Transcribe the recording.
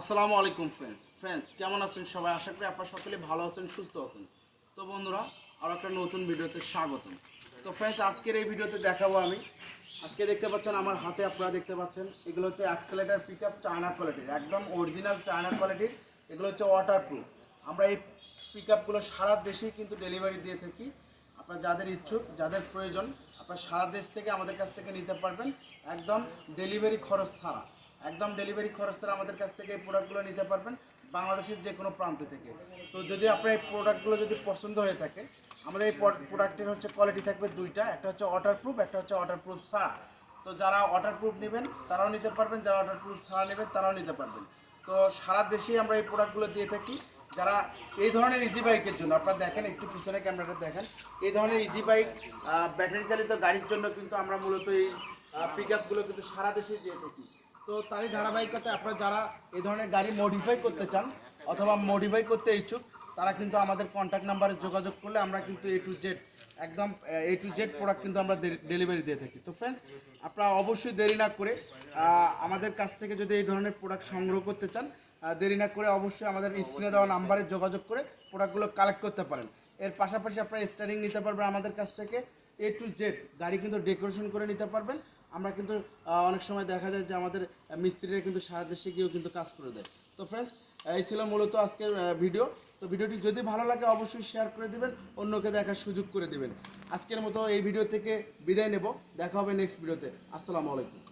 আসসালামু আলাইকুম friends friends কেমন আছেন সবাই? আশা করি আপনারা সকলে ভালো আছেন, সুস্থ আছেন। তো বন্ধুরা, আর একটা নতুন ভিডিওতে স্বাগতম। তো ফ্রেন্ডস আজকের এই ভিডিওতে দেখাবো আমি। আজকে দেখতে পাচ্ছেন আমার হাতে আপনারা দেখতে পাচ্ছেন, এগুলো হচ্ছে অ্যাক্সেলেটার পিক আপ চায়না কোয়ালিটির একদম অরিজিনাল চায়না কোয়ালিটির এগুলো হচ্ছে ওয়াটার প্রুফ আমরা এই পিক আপগুলো সারা দেশেই কিন্তু ডেলিভারি দিয়ে থাকি। আপনার যাদের ইচ্ছুক, যাদের প্রয়োজন, আপনার সারা দেশ থেকে আমাদের কাছ থেকে নিতে পারবেন। একদম ডেলিভারি খরচ ছাড়া। একদম ডেলিভারি খরচ ছাড়া আমাদের কাছ থেকে এই প্রোডাক্টগুলো নিতে পারবেন বাংলাদেশের যে কোনো প্রান্ত থেকে। তো যদি আপনার এই প্রোডাক্টগুলো যদি পছন্দ হয়ে থাকে, আমাদের এই প্রোডাক্টের হচ্ছে কোয়ালিটি থাকবে দুইটা, একটা হচ্ছে ওয়াটারপ্রুফ একটা হচ্ছে ওয়াটারপ্রুফ ছাড়া। তো যারা ওয়াটারপ্রুফ নেবেন, তারাও নিতে পারবেন, যারা ওয়াটারপ্রুফ ছাড়া নেবেন, তারাও নিতে পারবেন। তো সারা দেশেই আমরা এই প্রোডাক্টগুলো দিয়ে থাকি। যারা এই ধরনের ইজি বাইকের জন্য, আপনারা দেখেন একটু পিছনে ক্যামেরাটা দেখেন, এই ধরনের ইজি বাইক ব্যাটারি চালিত গাড়ির জন্য কিন্তু আমরা মূলত এই পিক আপগুলো কিন্তু সারা দেশে দিয়ে থাকি। তো তারই ধারাবাহিকতায় আপনারা যারা এই ধরনের গাড়ি মডিফাই করতে চান অথবা মডিফাই করতে ইচ্ছুক, তারা কিন্তু আমাদের কন্ট্যাক্ট নাম্বারে যোগাযোগ করলে আমরা কিন্তু এ টু জেড একদম এ টু জেড প্রোডাক্ট কিন্তু আমরা ডেলিভারি দিয়ে থাকি। তো ফ্রেন্ডস আপনারা অবশ্যই দেরি না করে আমাদের কাছ থেকে যদি এই ধরনের প্রোডাক্ট সংগ্রহ করতে চান দেরি না করে অবশ্যই আমাদের স্ক্রিনে দেওয়া নাম্বারে যোগাযোগ করে প্রোডাক্টগুলো কালেক্ট করতে পারেন। এর পাশাপাশি আপনারা স্টারিং নিতে পারবেন আমাদের কাছ থেকে। এ টু জেড গাড়ি কিন্তু ডেকোরেশন করে নিতে পারবেন। আমরা কিন্তু অনেক সময় দেখা যায় যে আমাদের মিস্ত্রিরা কিন্তু সারা দেশে গিয়েও কিন্তু কাজ করে দেয়। তো ফ্রেন্ডস এই ছিল মূলত আজকের ভিডিও তো ভিডিওটি যদি ভালো লাগে অবশ্যই শেয়ার করে দিবেন, অন্যকে দেখার সুযোগ করে দিবেন। আজকের মতো এই ভিডিও থেকে বিদায় নেব। দেখা হবে নেক্সট ভিডিওতে আসসালামু আলাইকুম।